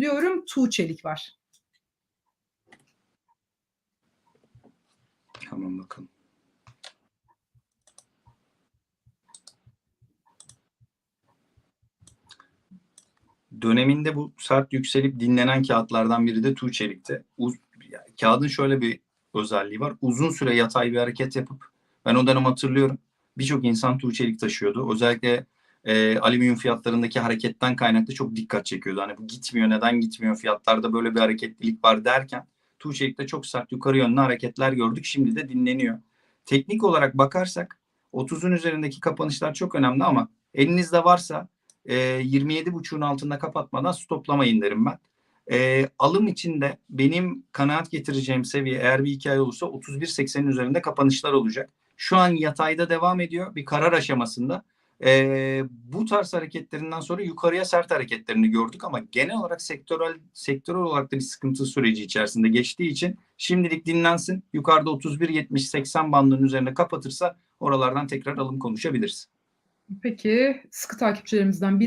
diyorum. Tuğçelik var. Hemen bakalım. Döneminde bu sert yükselip dinlenen kağıtlardan biri de Tuğçelik'ti. Uz, kağıdın şöyle bir özelliği var. Uzun süre yatay bir hareket yapıp ben o dönem hatırlıyorum. Birçok insan Tuğçelik taşıyordu. Özellikle e, alüminyum fiyatlarındaki hareketten kaynaklı çok dikkat çekiyordu. Hani bu gitmiyor neden gitmiyor fiyatlarda böyle bir hareketlilik var derken Tuğçelik'te çok sert yukarı yönlü hareketler gördük. Şimdi de dinleniyor. Teknik olarak bakarsak 30'un üzerindeki kapanışlar çok önemli ama elinizde varsa e, 27.5'un altında kapatmadan stoplamayın derim ben. E, alım için de benim kanaat getireceğim seviye eğer bir hikaye olursa 31.80'in üzerinde kapanışlar olacak. Şu an yatayda devam ediyor bir karar aşamasında. E, bu tarz hareketlerinden sonra yukarıya sert hareketlerini gördük ama genel olarak sektörel sektörel olarak da bir sıkıntı süreci içerisinde geçtiği için şimdilik dinlensin. Yukarıda 31-70-80 bandının üzerine kapatırsa oralardan tekrar alım konuşabiliriz. Peki sıkı takipçilerimizden biri